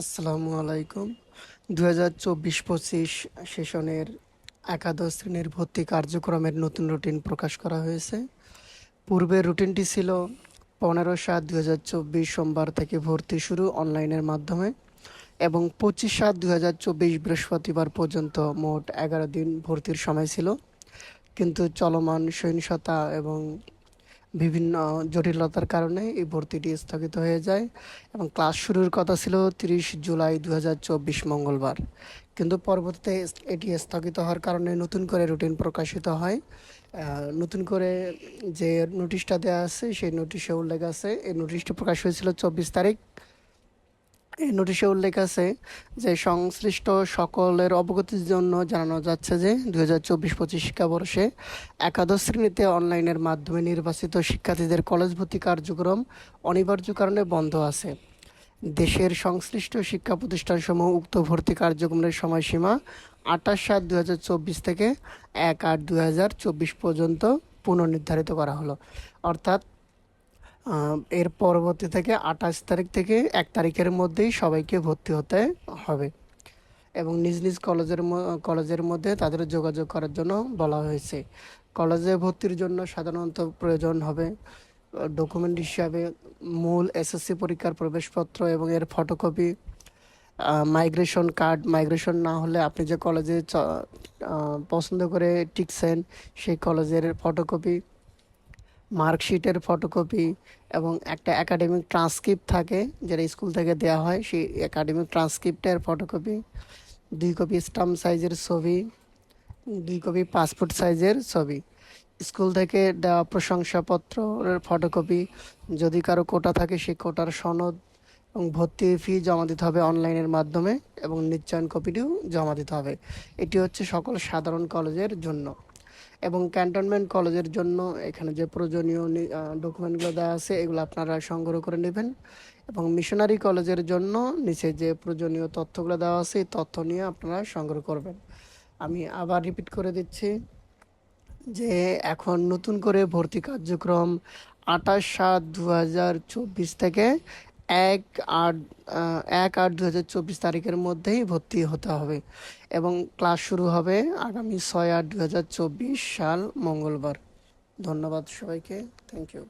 আসসালামু আলাইকুম। দু হাজার চব্বিশ পঁচিশ সেশনের একাদশ শ্রেণির ভর্তি কার্যক্রমের নতুন রুটিন প্রকাশ করা হয়েছে। পূর্বের রুটিনটি ছিল পনেরো সাত দু হাজার চব্বিশ সোমবার থেকে ভর্তি শুরু অনলাইনের মাধ্যমে এবং পঁচিশ সাত দু হাজার চব্বিশ বৃহস্পতিবার পর্যন্ত মোট এগারো দিন ভর্তির সময় ছিল। কিন্তু চলমান সহিংসতা এবং বিভিন্ন জটিলতার কারণে এই ভর্তিটি স্থগিত হয়ে যায় এবং ক্লাস শুরুর কথা ছিল তিরিশ জুলাই দু হাজার চব্বিশ মঙ্গলবার। কিন্তু পরবর্তীতে এটি স্থগিত হওয়ার কারণে নতুন করে রুটিন প্রকাশিত হয়। নতুন করে যে নোটিশটা দেওয়া আছে, সেই নোটিশে উল্লেখ আছে। এই নোটিশটি প্রকাশ হয়েছিল চব্বিশ তারিখ। নোটিশে উল্লেখ আছে যে সংশ্লিষ্ট সকলের অবগতির জন্য জানানো যাচ্ছে যে দু হাজার চব্বিশ পঁচিশ শিক্ষাবর্ষে একাদশ শ্রেণীতে অনলাইনের মাধ্যমে নির্বাচিত শিক্ষার্থীদের কলেজ ভর্তি কার্যক্রম অনিবার্য কারণে বন্ধ আছে। দেশের সংশ্লিষ্ট শিক্ষা প্রতিষ্ঠানসমূহ উক্ত ভর্তি কার্যক্রমের সময়সীমা আঠাশ সাত দু হাজার চব্বিশ থেকে এক আট দু হাজার চব্বিশ পর্যন্ত পুনর্নির্ধারিত করা হলো। অর্থাৎ এর পরবর্তী থেকে আঠাশ তারিখ থেকে এক তারিখের মধ্যেই সবাইকে ভর্তি হতে হবে। এবং নিজ নিজ কলেজের কলেজের মধ্যে তাদের যোগাযোগ করার জন্য বলা হয়েছে। কলেজে ভর্তির জন্য সাধারণত প্রয়োজন হবে ডকুমেন্ট হিসাবে মূল এসএসসি পরীক্ষার প্রবেশপত্র এবং এর ফটোকপি মাইগ্রেশন কার্ড মাইগ্রেশন না হলে আপনি যে কলেজে পছন্দ করে টিকছেন সেই কলেজের ফটোকপি মার্কশিটের ফটোকপি এবং একটা একাডেমিক ট্রান্সক্রিপ্ট থাকে, যেটা স্কুল থেকে দেওয়া হয়, সেই একাডেমিক ট্রান্সক্রিপ্টের ফটোকপি, দুই কপি স্টাম্প সাইজের ছবি, দুই কপি পাসপোর্ট সাইজের ছবি। স্কুল থেকে দেওয়া প্রশংসাপত্রের ফটোকপি, যদি কারও কোটা থাকে, সেই কোটার সনদ এবং ভর্তি ফি জমা দিতে হবে অনলাইনের মাধ্যমে এবং নিশ্চয়ন কপিটিও জমা দিতে হবে। এটি হচ্ছে সকল সাধারণ কলেজের জন্য। এবং ক্যান্টনমেন্ট কলেজের জন্য এখানে যে প্রয়োজনীয় ডকুমেন্টগুলো দেওয়া আছে, এগুলো আপনারা সংগ্রহ করে নেবেন। এবং মিশনারি কলেজের জন্য নিচে যে প্রয়োজনীয় তথ্যগুলো দেওয়া আছে, এই তথ্য নিয়ে আপনারা সংগ্রহ করবেন। আমি আবার রিপিট করে দিচ্ছি যে এখন নতুন করে ভর্তি কার্যক্রম আঠাশ সাত দু থেকে এক আট এক আট দু হাজার চব্বিশ তারিখের মধ্যেই ভর্তি হতে হবে এবং ক্লাস শুরু হবে আগামী ছয় আট দু হাজার চব্বিশ সাল মঙ্গলবার। ধন্যবাদ সবাইকে। Thank you